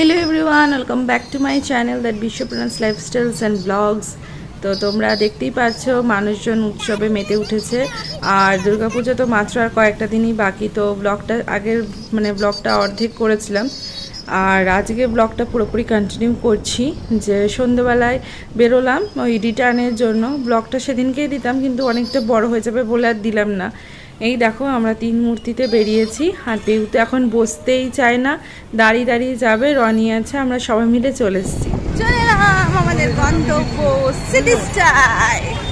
Hello everyone welcome back to my channel that বিশ্বপ্রান্স lifestyles and blogs তো তোমরা দেখতেই পাচ্ছ মানুষজন উৎসবে মেতে উঠেছে। আর দুর্গাপুজো তো মাত্র আর কয়েকটা দিনই বাকি, তো ব্লগটা আগের মানে ব্লগটা অর্ধেক করেছিলাম। আর আজকে ব্লগটা পুরোপুরি কন্টিনিউ করছি, যে সন্ধেবেলায় বেরোলাম ওই রিটার্নের জন্য। ব্লগটা সেদিনকেই দিতাম, কিন্তু অনেকটা বড় হয়ে যাবে বলে আর দিলাম না। এই দেখো, আমরা তিন মূর্তিতে বেরিয়েছি। আর পেউ তো এখন বসতেই চায় না, দাঁড়িয়ে দাঁড়িয়ে যাবে, রনি আছে, আমরা সবাই মিলে চলে এসেছি। চলে এলাম আমাদের গন্তব্য সিটি স্টাইল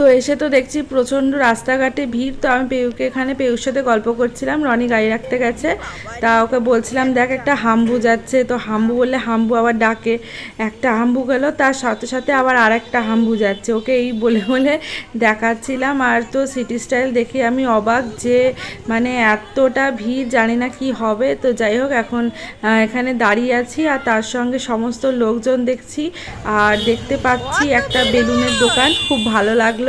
তো এসে তো দেখছি প্রচণ্ড রাস্তাঘাটে ভিড়, তো আমি পেউকে এখানে পেউর সাথে গল্প করছিলাম, রনি গাড়ি রাখতে গেছে। তা ওকে বলছিলাম, দেখ, একটা হাম্বু যাচ্ছে। তো হাম্বু বললে, হাম্বু আবার ডাকে। একটা হাম্বু গেল, তার সাথে সাথে আবার আর একটা হাম্বু যাচ্ছে। ওকে এই বলে বলে দেখাচ্ছিলাম। আর তো সিটি স্টাইল দেখে আমি অবাক যে মানে এতটা ভিড়, জানি না কি হবে। তো যাই হোক, এখন এখানে দাঁড়িয়ে আছি আর তার সঙ্গে সমস্ত লোকজন দেখছি। আর দেখতে পাচ্ছি একটা বেলুনের দোকান। খুব ভালো লাগল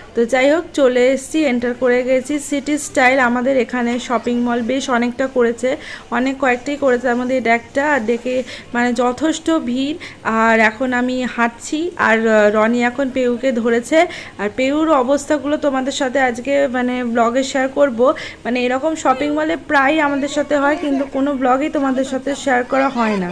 তো যাই হোক, চলে এসেছি এন্টার করে গেছি। সিটি স্টাইল আমাদের এখানে শপিং মল বেশ অনেকটা করেছে। অনেক কয়েকটাই করেছে আমাদের একটা আর দেখে মানে যথেষ্ট ভিড়। আর এখন আমি হাঁটছি, আর রনি এখন পেউকে ধরেছে। আর পেউর অবস্থাগুলো তোমাদের সাথে আজকে মানে ব্লগে শেয়ার করব। মানে এরকম শপিং মলে প্রায় আমাদের সাথে হয়, কিন্তু কোনো ব্লগই তোমাদের সাথে শেয়ার করা হয় না।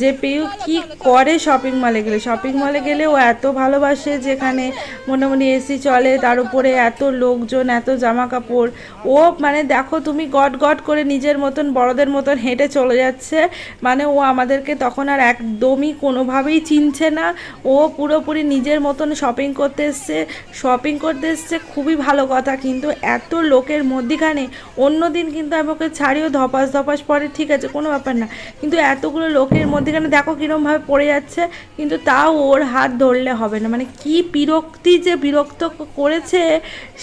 যে পেউ কি করে শপিং মলে গেলে শপিং মলে গেলে ও এত ভালোবাসে যেখানে মোটামুটি এসি চলে তার উপরে এত লোকজন, এত জামা কাপড় ও মানে দেখো তুমি গট গট করে নিজের মতন, বড়দের মতন হেঁটে চলে যাচ্ছে। মানে ও আমাদেরকে তখন আর একদমই কোনোভাবেই চিনছে না। ও পুরোপুরি নিজের মতন শপিং করতে এসছে। শপিং করতে এসছে, খুবই ভালো কথা। কিন্তু এত লোকের মধ্যিখানে অন্য দিন কিন্তু আমি ওকে ছাড়িও ধপাস ধপাস পরে, ঠিক আছে, কোনো ব্যাপার না। কিন্তু এতগুলো লোকের মধ্যিখানে দেখো কীরমভাবে পড়ে যাচ্ছে। কিন্তু তাও ওর হাত ধরলে হবে না। মানে কি বিরক্তি যে বিরক্ত করেছে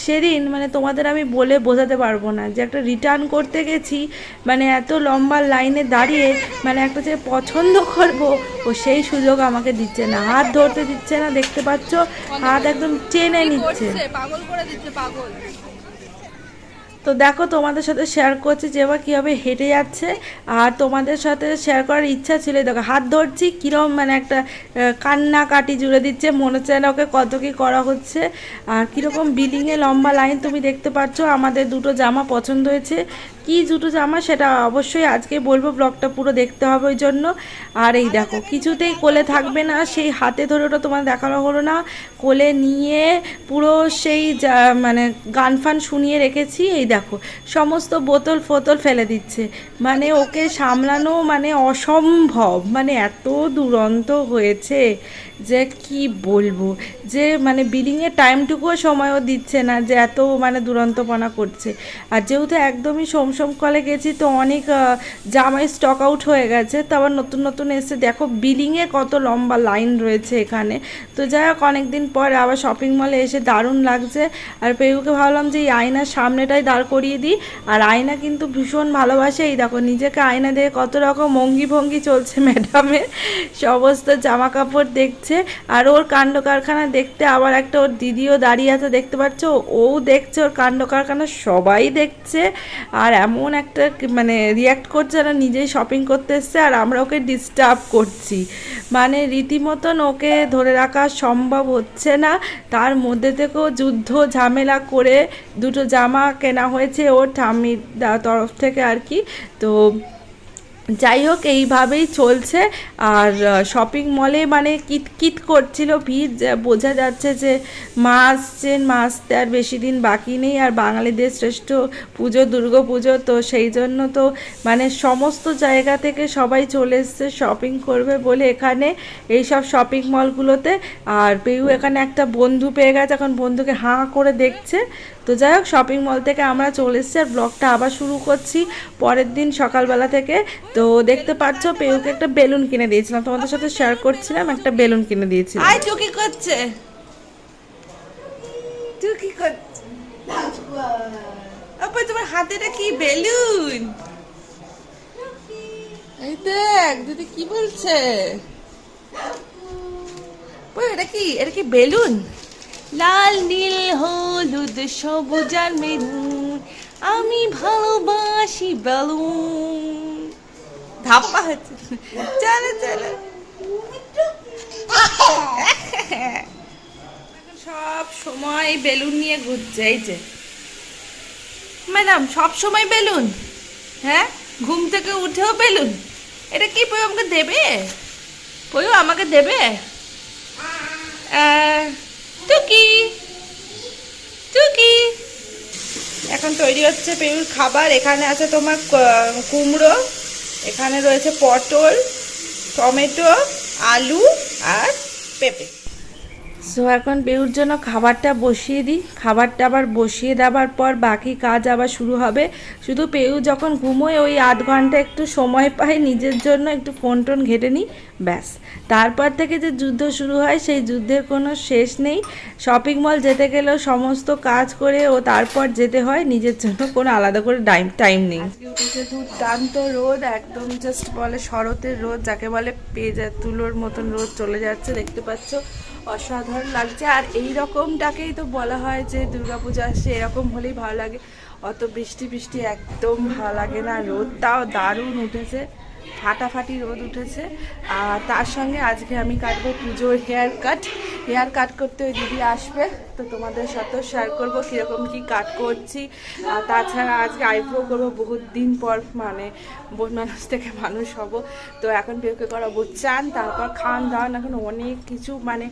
সেদিন মানে তোমাদের আমি বলে বোঝাতে পারব না যে একটা রিটার্ন করতে গেছি মানে এত লম্বা লাইনে দাঁড়িয়ে মানে একটা যে পছন্দ করব ও সেই সুযোগ আমাকে দিচ্ছে না। হাত ধরতে দিচ্ছে না দেখতে পাচ্ছ? হাত একদম টেনে নিচ্ছে। পাগল করে দিচ্ছে পাগল। তো দেখো তোমাদের সাথে শেয়ার করছি যে এবার কীভাবে হেঁটে যাচ্ছে, আর তোমাদের সাথে শেয়ার করার ইচ্ছা ছিল। দেখো, হাত ধরছি কীরকম মানে একটা কান্না কান্নাকাটি জুড়ে দিচ্ছে, মনে হচ্ছে না ওকে কত কী করা হচ্ছে। আর কীরকম বিলিংয়ে লম্বা লাইন তুমি দেখতে পাচ্ছ, আমাদের দুটো জামা পছন্দ হয়েছে। কি দুটো জামা সেটা অবশ্যই আজকে বলব, ব্লগটা পুরো দেখতে হবে ওই জন্য। আর এই দেখো, কিছুতেই কোলে থাকবে না, সেই হাতে ধরে ওটা তোমার দেখানো হলো না। কোলে নিয়ে পুরো সেই মানে গান ফান শুনিয়ে রেখেছি, এই দেখো, সমস্ত বোতল ফোতল ফেলে দিচ্ছে। মানে ওকে সামলানো মানে অসম্ভব মানে এত দুরন্ত হয়েছে। যে কি বলব? যে মানে বিলিংয়ের টাইমটুকুও সময়ও দিচ্ছে না, যে এত মানে দুরন্তপনা করছে। আর যেহেতু একদমই সোমসোম কলে গেছি, তো অনেক জামাই স্টক আউট হয়ে গেছে, তো আবার নতুন নতুন এসে দেখো বিলিংয়ে কত লম্বা লাইন রয়েছে এখানে। তো যাই হোক, অনেকদিন পর আবার শপিং মলে এসে দারুণ লাগছে। আর পেউকে ভাবলাম যে এই আয়নার সামনেটাই দাঁড় করিয়ে দিই। আর আয়না কিন্তু ভীষণ ভালোবাসে। এই দেখো, নিজেকে আয়না দিয়ে কত রকম অঙ্গি ভঙ্গি চলছে ম্যাডামের সমস্ত জামা কাপড় দেখছে। আর ওর কাণ্ড কারখানা দেখতে আবার একটা ওর দিদিও দাঁড়িয়ে আছে, দেখতে পাচ্ছ? ও দেখছে, ওর কাণ্ড কারখানা সবাই দেখছে। আর এমন একটা মানে রিয়াক্ট করছে না নিজেই শপিং করতে এসছে আর আমরা ওকে ডিস্টার্ব করছি। মানে রীতিমতন ওকে ধরে রাখা সম্ভব হচ্ছে না। তার মধ্যে থেকেও যুদ্ধ, ঝামেলা করে দুটো জামা কেনা হয়েছে ওর ঠাম্মির তরফ থেকে আর কি। তো যাই হোক, এইভাবেই চলছে। আর শপিং মলে মানে কিট করছিল ভিড়। বোঝা যাচ্ছে যে মা আসছেন, মা আসতে আর বেশি দিন বাকি নেই। আর বাঙালিদের শ্রেষ্ঠ পুজো, দুর্গা পুজো, তো সেই জন্য তো মানে সমস্ত জায়গা থেকে সবাই চলে এসছে শপিং করবে বলে এখানে এই সব শপিং মলগুলোতে আর পেউ এখানে একটা বন্ধু পেয়ে গেছে, এখন বন্ধুকে হাঁ করে দেখছে। তো যাই হোক শপিং মল থেকে আমরা চলে এসেছি আর ব্লগটা আবার শুরু করছি পরের দিন সকালবেলা থেকে। তো দেখতে পাচ্ছ, পেউকে একটা বেলুন কিনে দিয়েছিলাম। তোমাদের সাথে শেয়ার করছিলাম, একটা বেলুন কিনে দিয়েছিলাম। আয় তুই কি করছে তুই কি করছে আপা তোমার হাতে এটা কি বেলুন? এই দেখ দিদি কি বলছে? এটা কি এটা কি বেলুন? লাল, নীল, হলুদ, সবুজ আর মেরুন, আমি ভালোবাসি বেলুন। ধাপ্পা হচ্ছে। চলো চলো। সব সময় বেলুন নিয়ে ঘুরছে, এই যে। ম্যাডাম, সব সময় বেলুন? হ্যাঁ? ঘুম থেকে উঠেও বেলুন? এটা কি পয়ু আমাকে দেবে? পয়ু আমাকে দেবে? এখন তৈরি হচ্ছে পেউর খাবার। এখানে আছে তোমার কুমড়ো, এখানে রয়েছে পটল, টমেটো, আলু আর পেঁপে। সো এখন বেউর জন্য খাবারটা বসিয়ে দিই। খাবারটা আবার বসিয়ে দেওয়ার পর বাকি কাজ আবার শুরু হবে। শুধু পেউ যখন ঘুমোয়, ওই আধ ঘণ্টা একটু সময় পায় নিজের জন্য একটু ফোন টোন ঘেটে নিই, ব্যাস। তারপর থেকে যে যুদ্ধ শুরু হয়, সেই যুদ্ধের কোনো শেষ নেই। শপিং মল যেতে গেলেও সমস্ত কাজ করে ও তারপর যেতে হয়। নিজের জন্য কোনো আলাদা করে টাইম টাইম নেই। দুর্দান্ত রোদ, একদম জাস্ট বলে শরতের রোদ, যাকে বলে পেজা, তুলোর মতন রোদ চলে যাচ্ছে, দেখতে পাচ্ছ? অসাধারণ লাগছে। আর এই রকমটাকেই তো বলা হয় যে দুর্গাপূজা আসছে এরকম হলেই ভালো লাগে। অত বৃষ্টি বৃষ্টি একদম ভালো লাগে না। রোদটাও দারুণ উঠেছে। ফাটাফাটি রোদ উঠেছে। আর তার সঙ্গে আজকে আমি কাটবো পুজোর হেয়ার কাট হেয়ার কাট করতে ওই দিদি আসবে, তো তোমাদের সাথেও শেয়ার করব কীরকম কী কাট করছি। আর তাছাড়া আজকে আইব্রো করব, বহুত দিন পর মানে বোন মানুষ থেকে মানুষ হব। তো এখন বিয়েকে করাবো চান, তারপর খান দান এখন অনেক কিছু মানে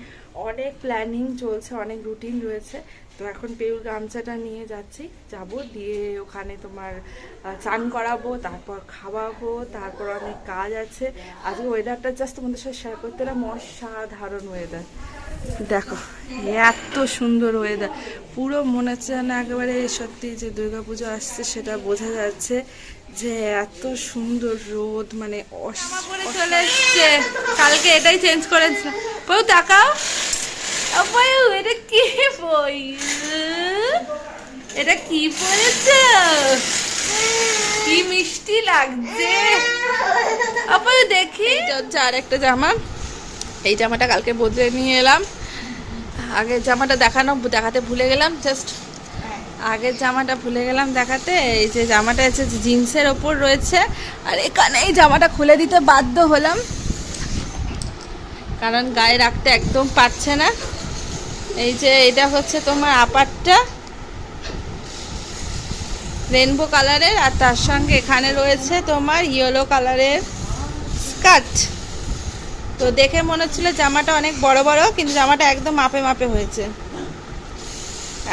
অনেক প্ল্যানিং চলছে, অনেক রুটিন রয়েছে। তো এখন পেউর গামছাটা নিয়ে যাচ্ছি। যাব, দিয়ে ওখানে তোমার চান করাবো, তারপর খাওয়াবো, তারপর অনেক কাজ আছে। আজকে ওয়েদারটা জাস্ট তোমাদের সাথে শেয়ার করতে এলাম, অসাধারণ ওয়েদার দেখো, এত সুন্দর ওয়েদার পুরো মনে হচ্ছে না একেবারে সত্যি যে দুর্গাপুজো আসছে, সেটা বোঝা যাচ্ছে যে এত সুন্দর রোদ মানে চলে এসছে। কালকে এটাই চেঞ্জ করেছে। বউ, তাকাও। আপায়ু এটা কি বই এটা কি পরেছে কি মিষ্টি লাগছে আপায়ু দেখি হচ্ছে আর একটা জামা এই জামাটা কালকে বদলে নিয়ে এলাম আগের জামাটা দেখানো দেখাতে ভুলে গেলাম জাস্ট আগের জামাটা ভুলে গেলাম দেখাতে এই যে জামাটা হচ্ছে জিন্সের ওপর রয়েছে আর এখানে এই জামাটা খুলে দিতে বাধ্য হলাম। কারণ গায়ে রাখতে একদম পাচ্ছে না। এই যে এটা হচ্ছে তোমার আপারটা। রেনবো কালারের আর তার সঙ্গে এখানে রয়েছে তোমার ইয়েলো কালারের স্কার্ট তো দেখে মনে হচ্ছিল জামাটা অনেক বড় বড়, কিন্তু জামাটা একদম মাপে মাপে হয়েছে।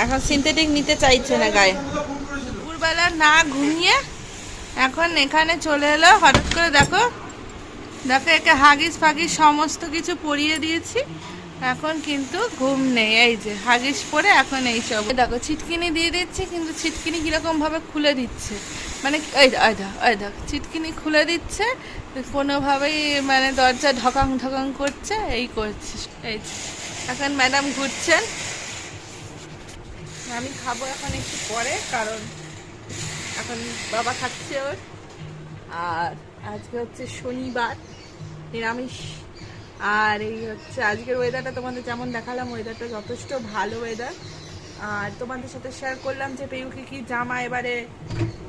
এখন সিনথেটিক নিতে চাইছে না গায়ে। দুপুরবেলা না ঘুমিয়ে এখন এখানে চলে এলো, হঠাৎ করে দেখো দেখো একে হাগিস ফাগিস সমস্ত কিছু পরিয়ে দিয়েছি। এখন কিন্তু ঘুম নেই, এই যে হাগিস পরে এখন এই সব। দেখো, ছিটকিনি দিয়ে দিচ্ছি, কিন্তু ছিটকিনি কীরকম ভাবে খুলে দিচ্ছে? মানে এই দেখ ছিটকিনি খুলে দিচ্ছে, কোনোভাবেই মানে দরজা ঢকাং ঢকাং করছে, এই করছে, এই এখন ম্যাডাম ঘুরছেন। আমি খাব এখন একটু পরে, কারণ এখন বাবা খাচ্ছে ওর। আর আজকে হচ্ছে শনিবার, নিরামিষ। আর এই হচ্ছে আজকের ওয়েদারটা তোমাদের যেমন দেখালাম ওয়েদারটা যথেষ্ট ভালো ওয়েদার আর তোমাদের সাথে শেয়ার করলাম যে পেয়ুকে কি জামা এবারে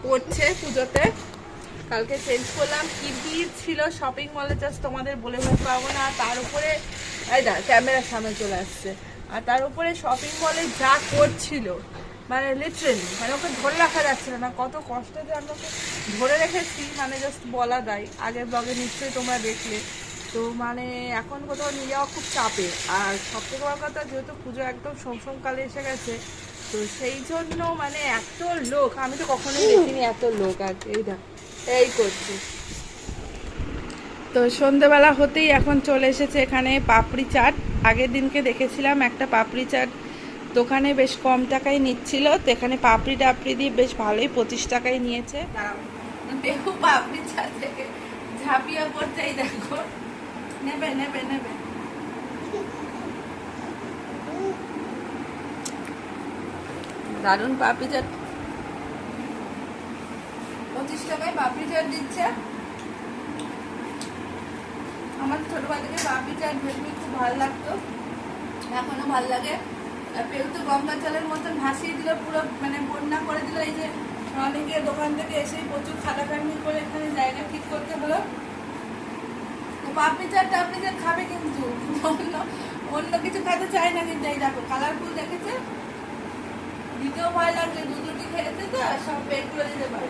পরছে পুজোতে। কালকে চেঞ্জ করলাম, কি ভিড় ছিল শপিং মলে জাস্ট তোমাদের বলে বলে পাবো না। তার উপরে দা ক্যামেরার সামনে চলে আসছে। আর তার উপরে শপিং মলে যা করছিল মানে লিটারেলি মানে ওকে ধরে রাখা যাচ্ছিল না। কত কষ্ট যে আমরা ওকে ধরে রেখেছি মানে জাস্ট বলা দেয় আগের ব্লগে নিশ্চয়ই তোমরা দেখলে। তো মানে এখন কোথাও নিয়ে যাওয়া খুব চাপে। আর সব থেকে বড় কথা যেহেতু পুজো একদম সমসমকালে এসে গেছে, তো সেই জন্য মানে এত লোক, আমি তো কখনোই দেখিনি এত লোক আর এই দেখ, এই করছি। তো সন্ধেবেলা হতেই এখন চলে এসেছে এখানে পাপড়ি চাট। আগের দিনকে দেখেছিলাম একটা পাপড়ি চাট দোকানে বেশ কম টাকায় নিচ্ছিল, তো এখানে পাপড়ি টাপড়ি দিয়ে বেশ ভালোই পঁচিশ টাকায় নিয়েছে। বেহু পাপড়ি চাট থেকে ঝাঁপিয়ে পড়তেই দেখো। নেবে নেবে নেবে দারুণ পাপড়ি চাট। পঁচিশ টাকায় পাপড়ি চাট দিচ্ছে। আমার ছোটবেলা থেকে পাপড়ি চাট ভেটমি খুব ভালো লাগতো। এখনও ভালো লাগে। আর পেউ তো গঙ্গা জলের মতন ভাসিয়ে দিল পুরো মানে বন্যা করে দিল। এই যে অনেকে দোকান থেকে এসে প্রচুর খাটাখাটনি করে এখানে জায়গা ঠিক করতে হলো। পাপড়ি চাট টাপড়ি চাট খাবে কিন্তু। অন্য অন্য কিছু খেতে চায় না কিন্তু এই দেখো কালারফুল দেখেছে দিতেও ভয় লাগছে দুটি খেয়েছে তো, সব পেট করে দিতে পারে।